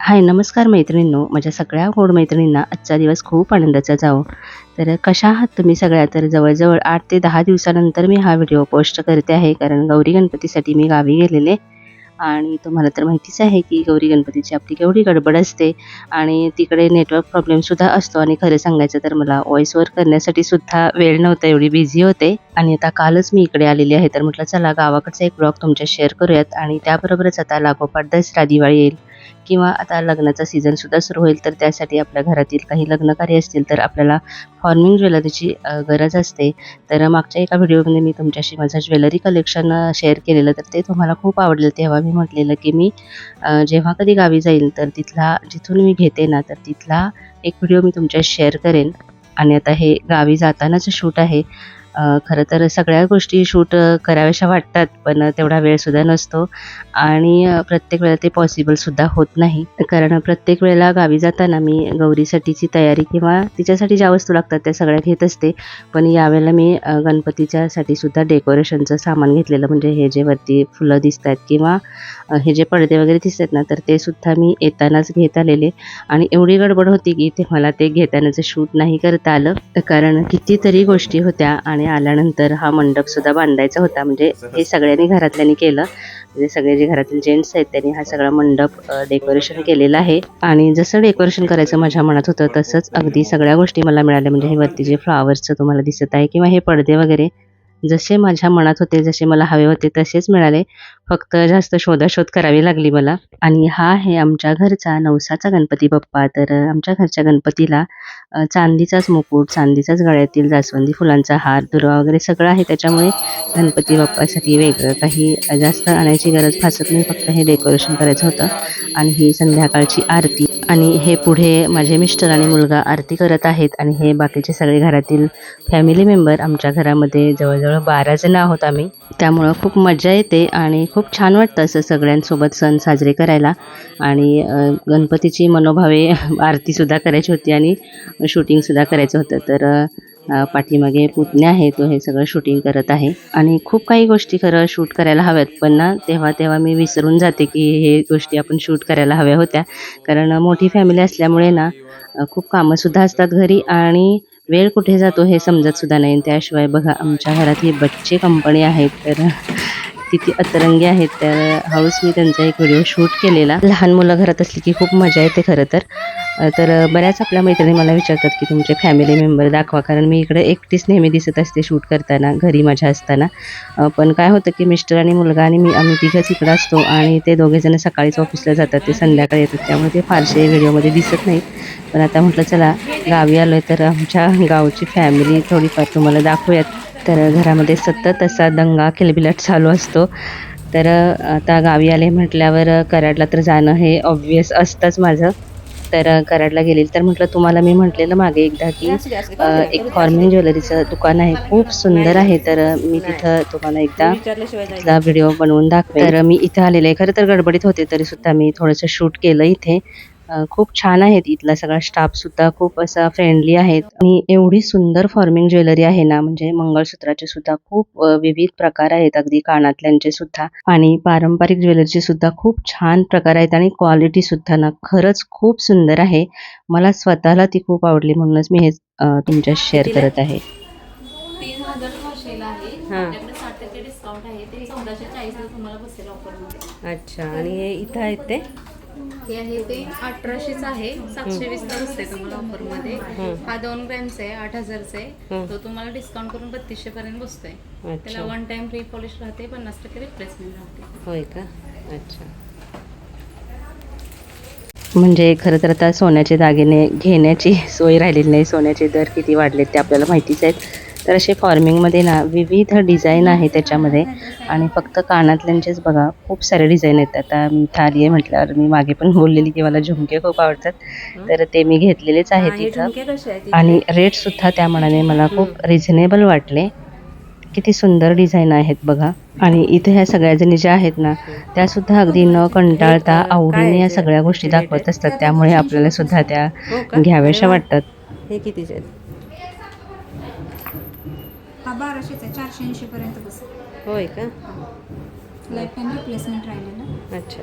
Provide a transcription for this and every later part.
हाय नमस्कार मैत्रिणींनो. माझ्या सगळ्या गोड मैत्रिणींना आजचा दिवस खूप आनंदाचा जाओ तर कशा आहात तुम्ही सगळ्या? तर जवळजवळ आठ ते दहा दिवसानंतर मी हा व्हिडिओ पोस्ट करते आहे कारण गौरी गणपतीसाठी मी गावी गेलेले. आणि तुम्हाला तर माहितीच आहे की गौरी गणपतीची आपली केवढी गडबड असते. आणि तिकडे नेटवर्क प्रॉब्लेमसुद्धा असतो. आणि खरं सांगायचं तर मला व्हॉईसवर करण्यासाठी सुद्धा वेळ नव्हता एवढी बिझी होते. आणि आता कालच मी इकडे आलेली आहे. तर म्हटलं चला गावाकडचा एक ब्लॉग तुमच्या शेअर करूयात. आणि त्याबरोबरच आता लागोपाठ दसरा दिवाळी येईल. किंवा आता लग्नाचा सीझन सुद्धा सुरू होईल तर त्यासाठी आपल्या घरातील काही लग्नकार्य असतील तर आपल्याला फॉर्मिंग ज्वेलरीची गरज असते. तर मागच्या एका व्हिडिओमध्ये मी तुमच्याशी माझं ज्वेलरी कलेक्शन शेअर केलेलं तर ते तुम्हाला खूप आवडलं. तेव्हा मी म्हटलेलं की मी जेव्हा कधी गावी जाईल तर तिथला जिथून मी घेते ना तर तिथला एक व्हिडिओ मी तुमच्याशी शेअर करेन. आणि आता हे गावी जातानाचं शूट आहे. खरं तर सगळ्या गोष्टी शूट कराव्याशा वाटतात पण तेवढा वेळसुद्धा नसतो. आणि प्रत्येक वेळेला ते पॉसिबलसुद्धा होत नाही. कारण प्रत्येक वेळेला गावी जाताना मी गौरीसाठीची तयारी किंवा तिच्यासाठी ज्या वस्तू लागतात त्या सगळ्या घेत असते. पण यावेळेला मी गणपतीच्यासाठी सुद्धा डेकोरेशनचं सामान घेतलेलं म्हणजे हे जे वरती फुलं दिसत आहेत किंवा हे जे पडदे वगैरे दिसतात ना तर ते सुद्धा मी येतानाच घेत आलेले. आणि एवढी गडबड होती की ते मला ते घेतानाचं शूट नाही करता आलं. कारण कितीतरी गोष्टी होत्या आणि आल्यानंतर हा मंडप सुद्धा बांधायचा होता. म्हणजे हे सगळ्यांनी घरातल्यांनी केलं. म्हणजे सगळे जे घरातील जेंट्स आहेत त्यांनी हा सगळा मंडप डेकोरेशन केलेला आहे. आणि जसं डेकोरेशन करायचं माझ्या मनात होतं तसंच अगदी सगळ्या गोष्टी मला मिळाल्या. म्हणजे हे वरती जे फ्लॉवर्सचं तुम्हाला दिसत आहे किंवा हे पडदे वगैरे जसे माझ्या मनात होते जसे मला हवे होते तसेच मिळाले. फक्त जास्त शोधाशोध करावी लागली मला. आणि हा आहे आमच्या घरचा नवसाचा गणपती बाप्पा. तर आमच्या घरच्या गणपतीला चांदीचाच मुकुट चांदीचाच गळ्यातील जास्वंदी फुलांचा हार दुर्वा वगैरे सगळं आहे. त्याच्यामुळे गणपती बाप्पासाठी वेगळं काही जास्त आणायची गरज भासत नाही. फक्त हे डेकोरेशन करायचं होतं. आणि ही संध्याकाळची आरती आणि हे पुढे माझे मिस्टर आणि मुलगा आरती करत आहेत आणि हे बाकीचे सगळे घरातील फॅमिली मेंबर आमच्या घरामध्ये जवळजवळ बारा जण आहोत आम्ही. त्यामुळं खूप मजा येते आणि खूप छान वाटतं असं सगळ्यांसोबत सण साजरे करायला. आणि गणपतीची मनोभावे आरतीसुद्धा करायची होती आणि शूटिंगसुद्धा करायचं होतं. तर पाठीमागे पुतण्या आहे तो हे सगळं शूटिंग करत आहे. आणि खूप काही गोष्टी खरं शूट करायला हव्यात पण ना तेव्हा तेव्हा मी विसरून जाते की हे गोष्टी आपण शूट करायला हव्या होत्या. कारण मोठी फॅमिली असल्यामुळे ना खूप कामंसुद्धा असतात घरी आणि वेळ कुठे जातो हे समजत सुद्धा नाही. त्याशिवाय बघा आमच्या घरात ही बच्चे कंपनी आहेत तर किती अतरंगी आहेत. तर हळूच मी त्यांचा एक व्हिडिओ शूट केलेला. लहान मुलं घरात असली की खूप मजा येते खरं तर. तर बऱ्याच आपल्या मैत्रिणी मला विचारतात की तुमचे फॅमिली मेंबर दाखवा. कारण मी इकडे एकटीच नेहमी दिसत असते शूट करताना घरी माझ्या असताना. पण काय होतं की मिस्टर आणि मुलगा आणि मी आम्ही तिघंच इकडं असतो आणि ते दोघेजण सकाळीच ऑफिसला जातात. ते संध्याकाळी येतात. त्यामुळे ते फारसे व्हिडिओमध्ये दिसत नाहीत. पण आता म्हटलं चला गावी आलो आहे तर आमच्या गावची फॅमिली थोडीफार तुम्हाला दाखवूयात. तर घरामध्ये सतत असा दंगा किलबिलाट चालू असतो. तर आता गावी आले म्हटल्यावर कराडला तर जाणं हे ऑब्वियस असतंच माझं. तर कराडला गेलेली तर म्हटलं तुम्हाला मी म्हटलेलं मागे एकदा की एक फॉर्मिंग ज्वेलरीचं दुकान आहे खूप सुंदर आहे. तर मी तिथं तुम्हाला एकदा तिथला व्हिडिओ बनवून दाखवेन. तर मी इथं आलेले आहे. खरं तर गडबडीत होते तरी सुद्धा मी थोडंसं शूट केलं इथे. खूप छान आहेत इथला सगळा स्टाफ सुद्धा खूप असा फ्रेंडली आहेत. आणि एवढी सुंदर फॉर्मिंग ज्वेलरी आहे ना म्हणजे मंगळसूत्राचे सुद्धा खूप विविध प्रकार आहेत अगदी कानातल्यांचे सुद्धा. आणि पारंपरिक ज्वेलरीचे सुद्धा खूप छान प्रकार आहेत आणि क्वालिटी सुद्धा ना खरंच खूप सुंदर आहे. मला स्वतःला ती खूप आवडली म्हणूनच मी हे अ, तुमच्याशी शेअर करत आहे. तीन हजार पाचशेला आहे. आपल्याकडे साठ टक्के डिस्काउंट आहे. ते चौदाशे चाळीसला तुम्हाला बसेल ऑफरमध्ये अच्छा आणि हे इथं आहेत ते? हे आहे ते अठराशेच आहे. सातशे वीसला बसते तुम्हाला ऑफरमध्ये? हा दोन ग्रॅमचा आहे आठ हजारचा. आहे. तो तुम्हाला डिस्काउंट करून बत्तीसशे पर्यंत बसतोय. त्याला वन टाइम फ्री पॉलिश राहते पन्नास टक्के रिप्लेसमेंट राहते. होय का? अच्छा. म्हणजे खरं तर आता सोन्याचे दागिने घेण्याची सोय राहिलेली नाही. सोन्याचे दर किती वाढलेत ते आपल्याला माहितीच आहेत. तर असे फॉर्मिंगमध्ये ना विविध डिझाईन आहे त्याच्यामध्ये. आणि फक्त कानातल्यांचेच बघा खूप सारे डिझाईन आहेत आता मी थाली आहे म्हटल्यावर मी मागे पण बोललेली की मला झुमके खूप आवडतात. तर ते मी घेतलेलेच आहेत तिथं आणि रेटसुद्धा त्या मनाने मला खूप रिझनेबल वाटले. किती सुंदर डिझाईन आहेत बघा. आणि इथे ह्या सगळ्या जणी ज्या आहेत ना त्या सुद्धा अगदी न कंटाळता आवडीने या सगळ्या गोष्टी दाखवत असतात. त्यामुळे आपल्याला सुद्धा त्या हो घ्याव्याशा वाटतात. हे आहेत? हा बाराशेचा चारशे ऐंशी पर्यंत बसेल होय का? लाईफ टाईम रिप्लेसमेंट राहिलेलं अच्छा?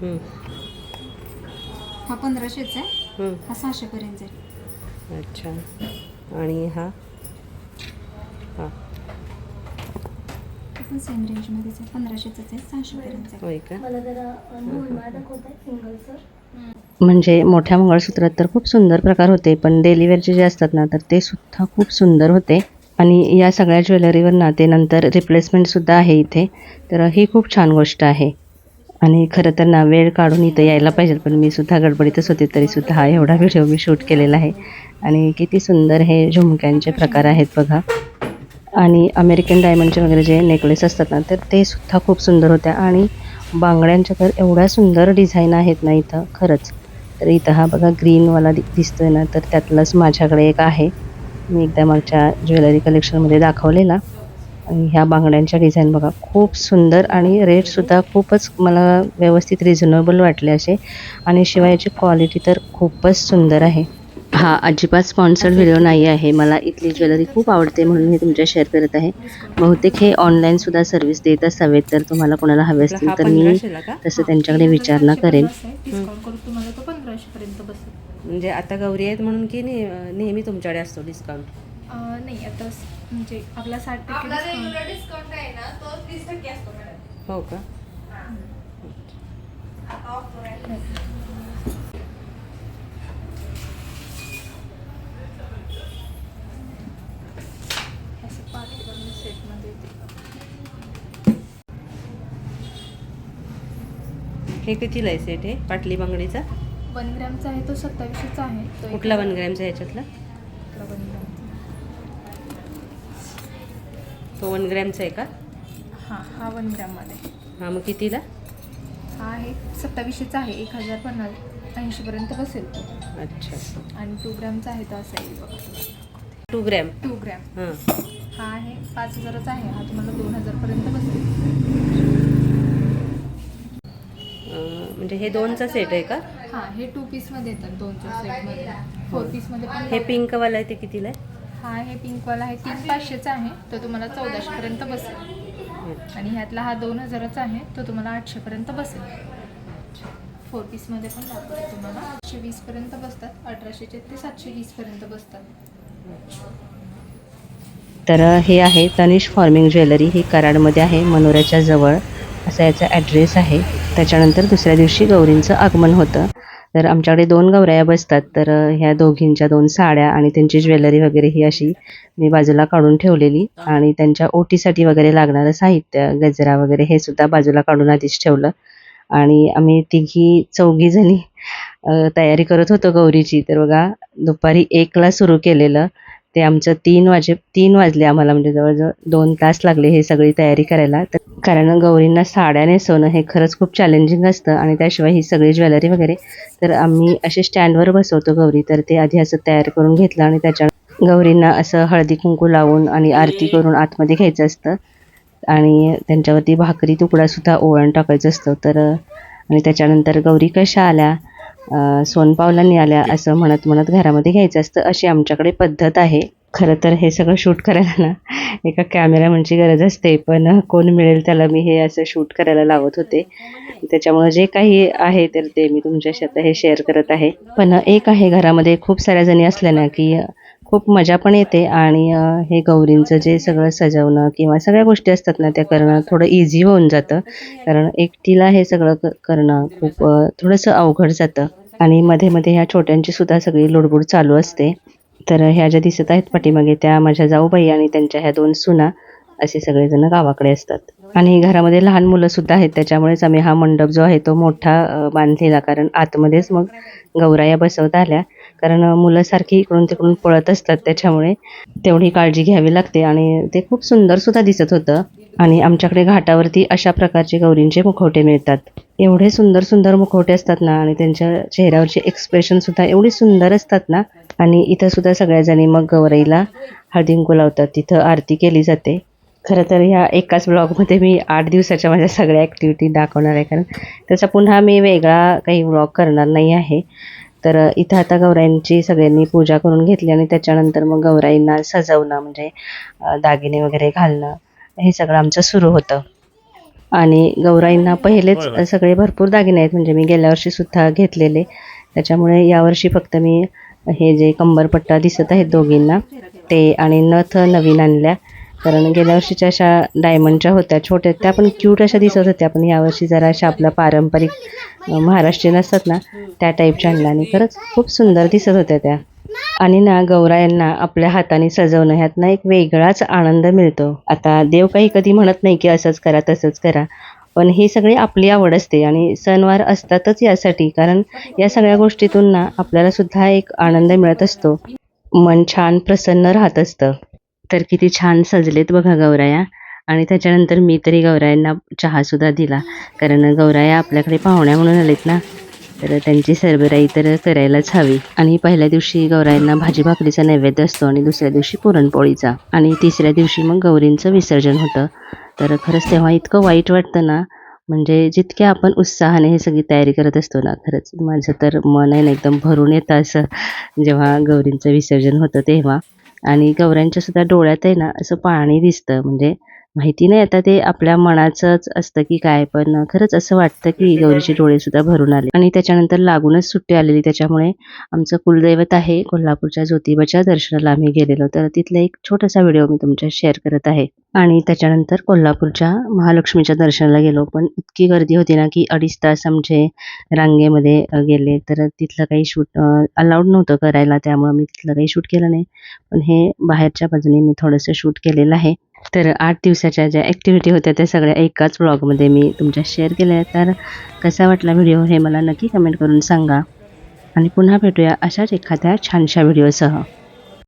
हं, हा पंधराशेचा आहे हं. हा सहाशेपर्यंत आहे. अच्छा. आणि हा? हा. पण सेम रेंजमध्येच आहे पंधराशेचाच आहे सहाशेपर्यंत आहे. होय का? म्हणजे मोठ्या मंगळसूत्रात तर खूप सुंदर प्रकार होते पण डेली वेअरचे जे असतात ना तर ते सुद्धा खूप सुंदर होते. आणि या सगळ्या ज्वेलरीवर ना ते नंतर रिप्लेसमेंटसुद्धा आहे इथे. तर ही खूप छान गोष्ट आहे. आणि खरं तर ना वेळ काढून इथं यायला पाहिजे पण मी सुद्धा गडबडीतच होते तरीसुद्धा हा एवढा व्हिडिओ मी शूट केलेला आहे. आणि किती सुंदर हे झुमक्यांचे प्रकार आहेत बघा. आणि अमेरिकन डायमंडचे वगैरे जे नेकलेस असतात ना तर ते सुद्धा खूप सुंदर होत्या. आणि बांगड्यांच्या तर एवढ्या सुंदर डिझाईन आहेत ना इथं खरंच. तर इथं हा बघा ग्रीनवाला दि दिसतोय ना तर त्यातलंच माझ्याकडे एक आहे. मी एकदा मागच्या ज्वेलरी कलेक्शनमध्ये दाखवलेला. आणि ह्या बांगड्यांच्या डिझाईन बघा खूप सुंदर आणि रेटसुद्धा खूपच मला व्यवस्थित रिझनेबल वाटले असे. आणि शिवाय याची क्वालिटी तर खूपच सुंदर आहे. हा अजिबात स्पॉन्सर्ड व्हिडिओ नाही आहे. मला इथली ज्वेलरी खूप आवडते म्हणून मी तुमच्या शेअर करत आहे. बहुतेक हे ऑनलाईनसुद्धा सर्व्हिस देत असावेत तर तुम्हाला कोणाला हवे असतील तर मी तसं त्यांच्याकडे विचारणा करेन. म्हणजे आता गौरी आहेत म्हणून की नेह- नेहमी तुमच्याकडे असतो डिस्काउंट? नाही आता म्हणजे आपला साठ टक्के डिस्काउंट आहे ना तो तीस टक्के असतो मॅडम. हो का? हे कितीला आहे सेट हे पाटली बांगडीचा? वन ग्रॅमचा आहे तो सत्तावीसशेचा आहे. कुठला वन ग्रॅमचा ह्याच्यातला तो वन ग्रॅमचा आहे का? हां हा वन ग्रॅममध्ये. हा मग कितीला? हा आहे सत्तावीसशेचा आहे. एक हजार पन्नास ऐंशीपर्यंत बसेल तो. अच्छा. आणि टू ग्रॅमचा आहे तो असा येईल बघा. टू ग्रॅम टू ग्रॅम हां. हा आहे पाच हजाराचा आहे. हा तुम्हाला दोन हजारपर्यंत बसेल. म्हणजे हे दोनचा सेट आहे का? हां हे टू पीसमध्ये येतात दोनच्या सेटमध्ये फोर पीसमध्ये पण हे पिंकवाला आहे ते कितीला आहे? हा आहे पिंकवाला आहे तीन पाचशेचा आहे तो तुम्हाला चौदाशेपर्यंत बसेल. अच्छा. आणि ह्यातला हा दोन हजाराचा आहे तो तुम्हाला आठशेपर्यंत बसेल. फोर पीसमध्ये पण दाखवते तुम्हाला. आठशे वीसपर्यंत बसतात अठराशेचे ते सातशे वीसपर्यंत बसतात. तर हे आहे तनिष फॉर्मिंग ज्वेलरी ही कराडमध्ये आहे मनोऱ्याच्या जवळ. असा याचा ॲड्रेस आहे. त्याच्यानंतर दुसऱ्या दिवशी गौरींचं आगमन होतं. तर आमच्याकडे दोन गौऱ्या बसतात. तर ह्या दोघींच्या दोन साड्या आणि त्यांची ज्वेलरी वगैरे ही अशी मी बाजूला काढून ठेवलेली. आणि त्यांच्या ओटीसाठी वगैरे लागणारं साहित्य गजरा वगैरे हे सुद्धा बाजूला काढून आधीच ठेवलं. आणि आम्ही तिघी चौघी जणी तयारी करत होतो गौरीची. तर बघा दुपारी एकला सुरू केलेलं. ते आमचं तीन वाजे तीन वाजले आम्हाला. म्हणजे जवळजवळ दोन तास लागले हे सगळी तयारी करायला. तर कारण गौरींना साड्या नेसवणं हे खरंच खूप चॅलेंजिंग असतं आणि त्याशिवाय ही सगळी ज्वेलरी वगैरे. तर आम्ही असे स्टँडवर बसवतो गौरी तर ते आधी असं तयार करून घेतलं आणि त्याच्या गौरींना असं हळदी कुंकू लावून आणि आरती करून आतमध्ये घ्यायचं असतं. आणि त्यांच्यावरती भाकरी तुकडासुद्धा ओळण टाकायचं असतं. तर आणि त्याच्यानंतर गौरी कशा आल्या? सोनपावलांनी आल्या असं म्हणत म्हणत घरामध्ये घ्यायचं असतं. अशी आमच्याकडे पद्धत आहे. खरं तर हे सगळं शूट करायला ना एका कॅमेरा म्हणजे गरज असते पण कोण मिळेल त्याला मी हे असं शूट करायला लावत होते. त्याच्यामुळे जे काही आहे तर ते मी तुमच्याशी आता हे शेअर करत आहे. पण एक आहे घरामध्ये खूप साऱ्या जणी असल्या ना की खूप मजा पण येते आणि हे गौरींचं जे सगळं सजवणं किंवा सगळ्या गोष्टी असतात ना त्या करणं थोडं इझी होऊन जातं. कारण एकटीला हे सगळं क- करणं खूप थोडंसं अवघड जातं. आणि मध्ये मध्ये ह्या छोट्यांची सुद्धा सगळी लुडबुड चालू असते. तर ह्या ज्या दिसत आहेत पाठीमागे त्या माझ्या जाऊबाई आणि त्यांच्या ह्या दोन सुना असे सगळेजण गावाकडे असतात. आणि घरामध्ये लहान मुलं सुद्धा आहेत त्याच्यामुळेच आम्ही हा मंडप जो आहे तो मोठा बांधलेला. कारण आतमध्येच मग गौराया बसवता आल्या. कारण मुलं सारखी इकडून तिकडून पळत असतात त्याच्यामुळे तेवढी काळजी घ्यावी लागते. आणि ते खूप सुंदर सुद्धा दिसत होतं. आणि आमच्याकडे घाटावरती अशा प्रकारचे गौरींचे मुखवटे मिळतात. एवढे सुंदर सुंदर मुखवटे असतात ना आणि त्यांच्या चेहऱ्यावरचे एक्सप्रेशन सुद्धा एवढी सुंदर असतात ना आणि इथं सुद्धा सगळ्या जणी मग गौराईला हळदी कुंकू लावतात. तिथं आरती केली जाते. खरं तर ह्या एकाच ब्लॉगमध्ये मी आठ दिवसाच्या माझ्या सगळ्या ॲक्टिव्हिटी दाखवणार आहे. कारण त्याचा पुन्हा मी वेगळा काही ब्लॉग करणार नाही आहे. तर इथं आता गौराईंची सगळ्यांनी पूजा करून घेतली आणि त्याच्यानंतर मग गौराईंना सजवणं म्हणजे दागिने वगैरे घालणं हे सगळं आमचं सुरू होतं. आणि गौराईंना पहिलेच सगळे भरपूर दागिने आहेत. म्हणजे मी गेल्या वर्षी सुद्धा घेतलेले. त्याच्यामुळे यावर्षी फक्त मी हे जे कंबरपट्टा दिसत आहेत दोघींना ते आणि नथ नवीन आणल्या. कारण गेल्या वर्षीच्या अशा डायमंडच्या होत्या छोट्या त्या पण क्यूट अशा दिसत होत्या. पण यावर्षी जरा अशा आपल्या पारंपरिक महाराष्ट्रीयन असतात ना त्या टाईपच्या आणल्या. आणि खरंच खूप सुंदर दिसत होत्या त्या. आणि ना गौरायांना आपल्या हाताने सजवणं ह्यातनं एक वेगळाच आनंद मिळतो. आता देव काही कधी म्हणत नाही की असंच करा तसंच करा. पण ही सगळी आपली आवड असते आणि सणवार असतातच यासाठी कारण या सगळ्या गोष्टीतून ना आपल्याला सुद्धा एक आनंद मिळत असतो. मन छान प्रसन्न राहत असतं. तर किती छान सजलेत बघा गौराया. आणि त्याच्यानंतर मी तरी गौरायांना चहासुद्धा दिला कारण गौराया आपल्याकडे पाहुण्या म्हणून आलेत ना तर त्यांची सरबराई तर करायलाच हवी. आणि पहिल्या दिवशी गौरायांना भाजी भाकरीचा नैवेद्य असतो आणि दुसऱ्या दिवशी पुरणपोळीचा. आणि तिसऱ्या दिवशी मग गौरींचं विसर्जन होतं. तर खरंच तेव्हा इतकं वाईट वाटतं ना म्हणजे जितक्या आपण उत्साहाने हे सगळी तयारी करत असतो ना खरंच माझं तर मन आहे ना एकदम भरून येतं असं. जेव्हा गौरींचं विसर्जन होतं तेव्हा. आणि गौऱ्यांच्या सुद्धा डोळ्यात आहे ना असं पाणी दिसतं. म्हणजे माहिती नाही आता ते आपल्या मनाचंच असतं की काय पण खरंच असं वाटतं की गौरीचे डोळे सुद्धा भरून आले. आणि त्याच्यानंतर लागूनच सुट्टी आलेली. त्याच्यामुळे आमचं कुलदैवत आहे कोल्हापूरच्या ज्योतिबाच्या दर्शनाला आम्ही गेलेलो. तर तिथला एक छोटासा व्हिडिओ मी तुमच्या शेअर करत आहे. आणि त्याच्यानंतर कोल्हापूरच्या महालक्ष्मीच्या दर्शनाला गेलो. पण इतकी गर्दी होती ना की अडीच तास आमचे रांगेमध्ये गेले. तर तिथलं काही शूट अलाउड नव्हतं करायला. त्यामुळं मी तिथलं काही शूट केलं नाही. पण हे बाहेरच्या बाजूने मी थोडंसं शूट केलेलं आहे. तर आठ दिवसाच्या ज्या ॲक्टिव्हिटी होत्या त्या सगळ्या एकाच ब्लॉगमध्ये मी तुमच्या शेअर केल्या तर कसा वाटला व्हिडिओ हे मला नक्की कमेंट करून सांगा. आणि पुन्हा भेटूया अशाच एखाद्या छानशा व्हिडिओसह